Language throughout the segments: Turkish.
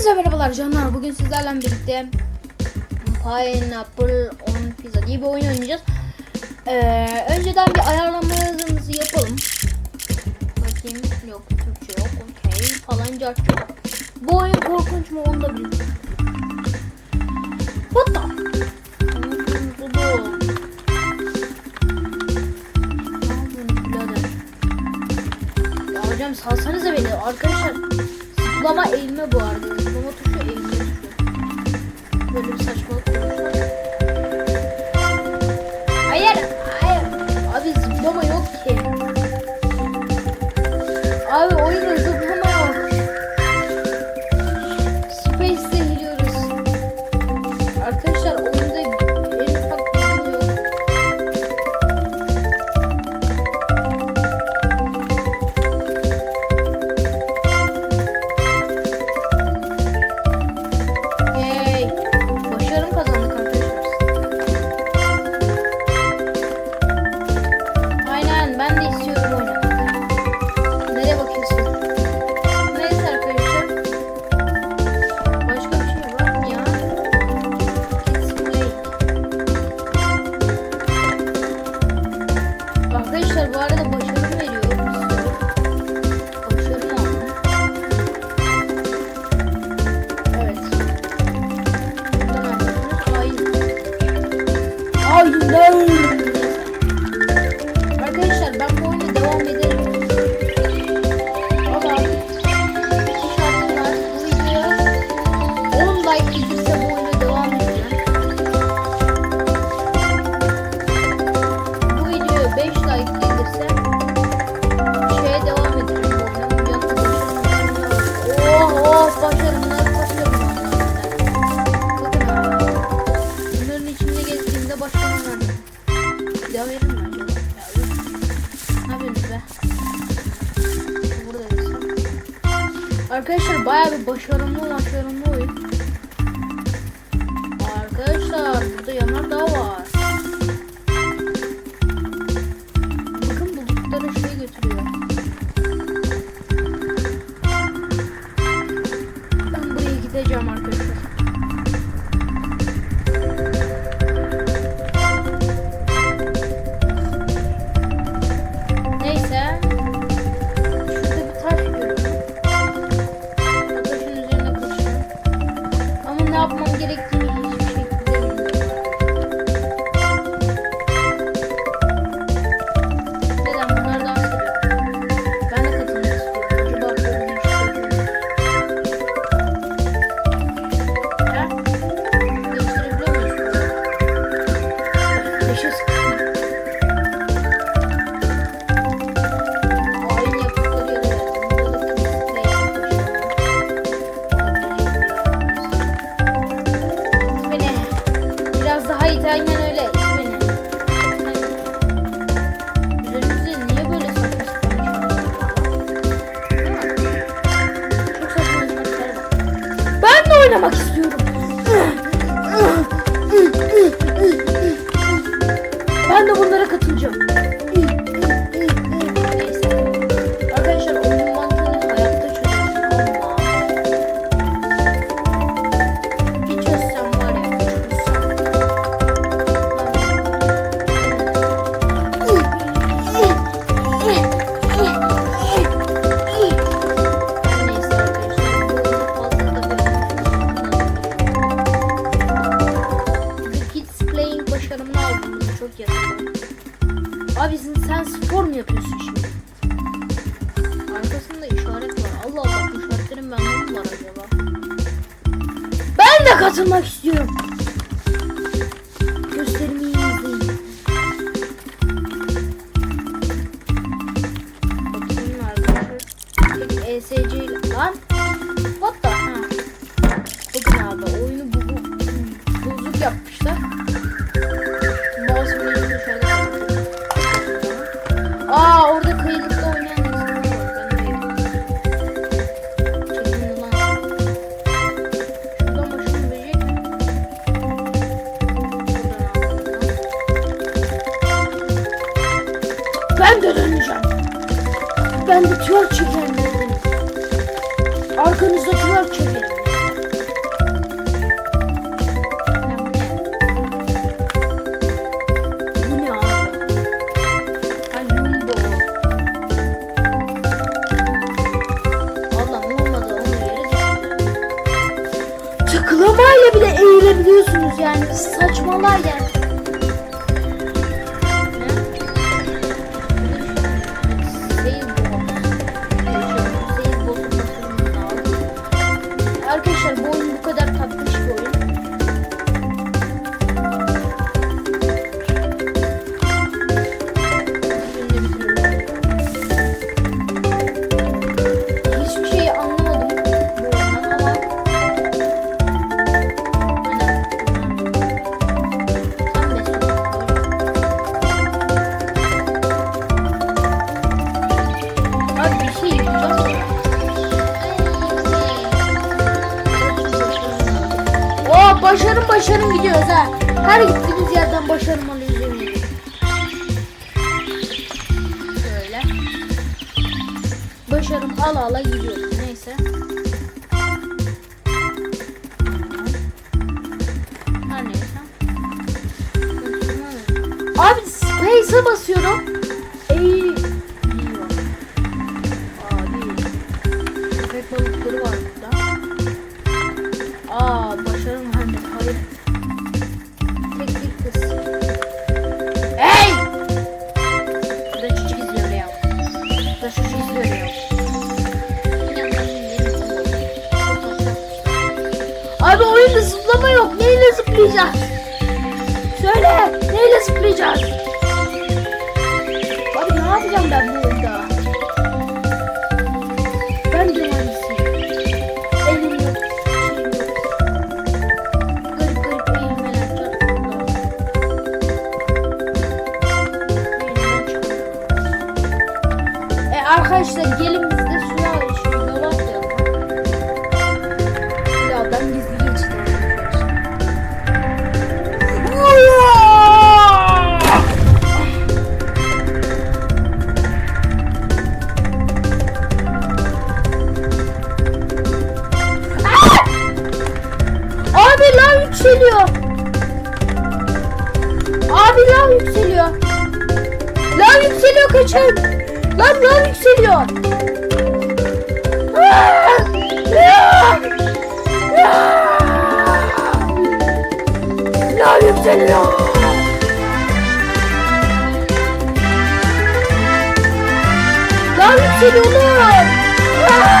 Hepinize merhabalar canlar. Bugün sizlerle birlikte Pineapple on Pizza diye bir oyun oynayacağız. Ee, önceden bir ayarlamalarımızı yapalım. Bakayım. Yok Türkçe yok. Okey. Falan cartçı. Bu oyun korkunç mu onu da bilmiyorum. What the? Hocam salsanıza beni arkadaşlar. Zıplama eğilme bu arada. like bu oyuna devam edeceğim. Bu videoya 5 like gelirse şeye devam edeceğim bu oyuna. Yaklaşık. Bunların içinde gezdiğimde başarım lan. Devam edelim mi? Ne yapıyorsunuz be? Buradayız. Arkadaşlar bayağı bir başarımlı başarımlı oyun. Arkadaşlar burada yanardağ var. Bakın bulutları şeye götürüyor. Ben buraya gideceğim arkadaşlar. katılmak istiyorum. Arkanızdakiler çekin. Tıklamayla bile eğilebiliyorsunuz yani saçmalar yani. Başarım başarım gidiyoruz ha. Her gittiğimiz yerden başarım alıyoruz yemin ederim. Şöyle. Başarım ala ala gidiyoruz. Neyse. Her. Abi space'e basıyorum. Oyunda zıplama yok. Neyle zıplayacağız? Söyle. Neyle zıplayacağız? Abi ne yapacağım ben bu oyunda? Ben mühendisiyim. Elim yok. Garip garip eğilmeler çarpıyorlar. E arkadaşlar gelin kaçın. Lan lav yükseliyor. Lav yükseliyor. Lav yükseliyor oğlum.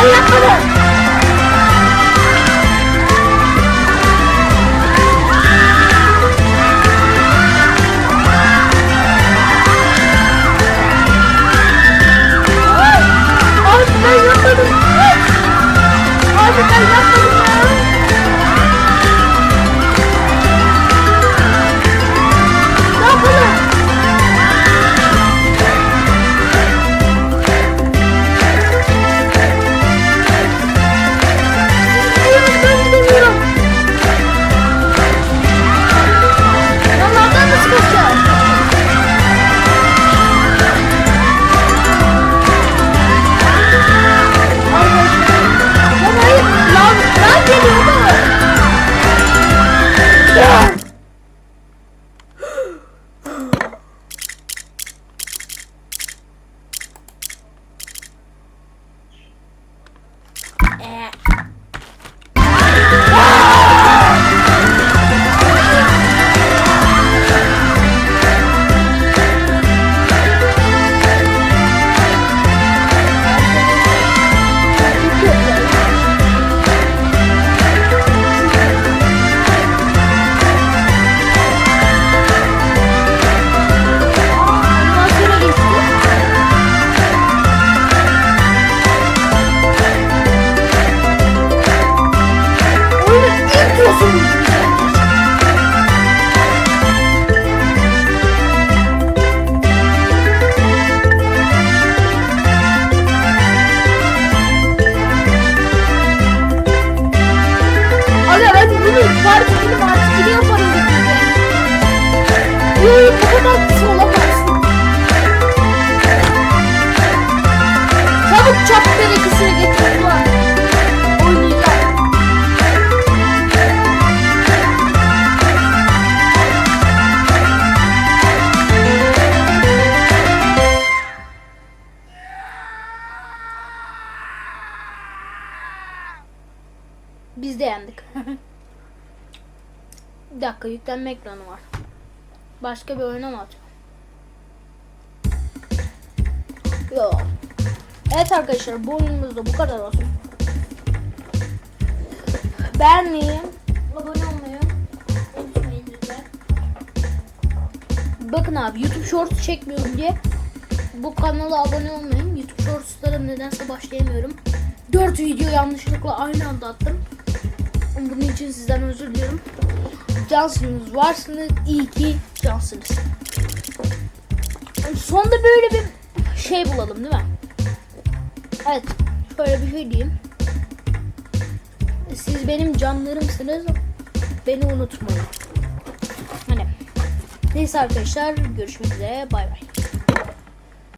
I'm not Hola. Bir dakika yüklenme ekranı var. Başka bir oyuna mı atacağım? Yok. Evet arkadaşlar bu oyunumuzda bu kadar olsun. Beğenmeyi, abone olmayı unutmayın lütfen. Bakın abi YouTube Shorts çekmiyorum diye bu kanala abone olmayın. YouTube Shorts'lara nedense başlayamıyorum. 4 video yanlışlıkla aynı anda attım. Bunun için sizden özür diliyorum. Cansınız, varsınız, iyi ki cansınız. Sonunda böyle bir şey bulalım değil mi? Evet, şöyle bir şey diyeyim. Siz benim canlarımsınız. Beni unutmayın. Hani. Neyse arkadaşlar görüşmek üzere. Bay bay.